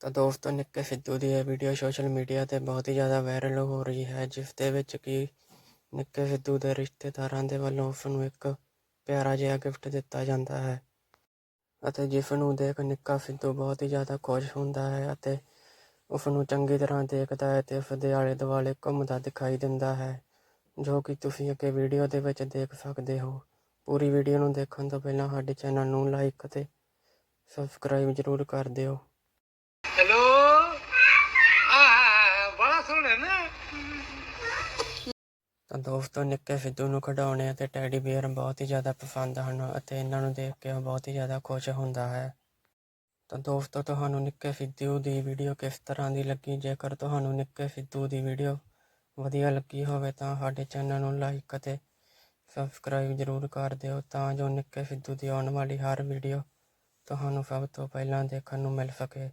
ਤਾਂ ਦੋਸਤੋ ਨਿੱਕੇ ਸਿੱਧੂ ਦੀ ਇਹ ਵੀਡੀਓ ਸੋਸ਼ਲ ਮੀਡੀਆ ਤੇ ਬਹੁਤ ਹੀ ਜ਼ਿਆਦਾ ਵਾਇਰਲ ਹੋ ਰਹੀ ਹੈ ਜਿਸ ਦੇ ਵਿੱਚ ਕਿ ਨਿੱਕੇ ਸਿੱਧੂ ਦੇ ਰਿਸ਼ਤੇਦਾਰਾਂ ਦੇ ਵੱਲੋਂ ਉਸ ਨੂੰ ਇੱਕ ਪਿਆਰਾ ਜਿਹਾ ਗਿਫਟ ਦਿੱਤਾ ਜਾਂਦਾ ਹੈ ਅਤੇ ਜਿਸ ਨੂੰ ਦੇਖ ਨਿੱਕਾ ਸਿੱਧੂ ਬਹੁਤ ਹੀ ਜ਼ਿਆਦਾ ਖੁਸ਼ ਹੁੰਦਾ ਹੈ ਅਤੇ ਉਸ ਨੂੰ ਚੰਗੀ ਤਰ੍ਹਾਂ ਦੇਖਦਾ ਹੈ ਤੇ ਉਸ ਦੇ ਆਲੇ ਦੁਆਲੇ ਘੁੰਮਦਾ ਦਿਖਾਈ ਦਿੰਦਾ ਹੈ, ਜੋ ਕਿ ਤੁਸੀਂ ਅੱਗੇ ਵੀਡੀਓ ਦੇ ਵਿੱਚ ਦੇਖ ਸਕਦੇ ਹੋ। ਪੂਰੀ ਵੀਡੀਓ ਨੂੰ ਦੇਖਣ ਤੋਂ ਪਹਿਲਾਂ ਸਾਡੇ ਚੈਨਲ ਨੂੰ ਲਾਈਕ ਅਤੇ ਸਬਸਕ੍ਰਾਈਬ ਜ਼ਰੂਰ ਕਰ ਦਿਓ। ਤਾਂ ਦੋਸਤੋ, ਨਿੱਕੇ ਸਿੱਧੂ ਨੂੰ ਖਿਡੌਣੇ ਅਤੇ ਟੈਡੀ ਬੀਅਰ ਬਹੁਤ ਹੀ ਜ਼ਿਆਦਾ ਪਸੰਦ ਹਨ ਅਤੇ ਇਹਨਾਂ ਨੂੰ ਦੇਖ ਕੇ ਉਹ ਬਹੁਤ ਹੀ ਜ਼ਿਆਦਾ ਖੁਸ਼ ਹੁੰਦਾ ਹੈ। ਤਾਂ ਦੋਸਤੋ, ਤੁਹਾਨੂੰ ਨਿੱਕੇ ਸਿੱਧੂ ਦੀ ਵੀਡੀਓ ਕਿਸ ਤਰ੍ਹਾਂ ਦੀ ਲੱਗੀ? ਜੇਕਰ ਤੁਹਾਨੂੰ ਨਿੱਕੇ ਸਿੱਧੂ ਦੀ ਵੀਡੀਓ ਵਧੀਆ ਲੱਗੀ ਹੋਵੇ ਤਾਂ ਸਾਡੇ ਚੈਨਲ ਨੂੰ ਲਾਈਕ ਅਤੇ ਸਬਸਕ੍ਰਾਈਬ ਜ਼ਰੂਰ ਕਰ ਦਿਓ ਤਾਂ ਜੋ ਨਿੱਕੇ ਸਿੱਧੂ ਦੀ ਆਉਣ ਵਾਲੀ ਹਰ ਵੀਡੀਓ ਤੁਹਾਨੂੰ ਸਭ ਤੋਂ ਪਹਿਲਾਂ ਦੇਖਣ ਨੂੰ ਮਿਲ ਸਕੇ।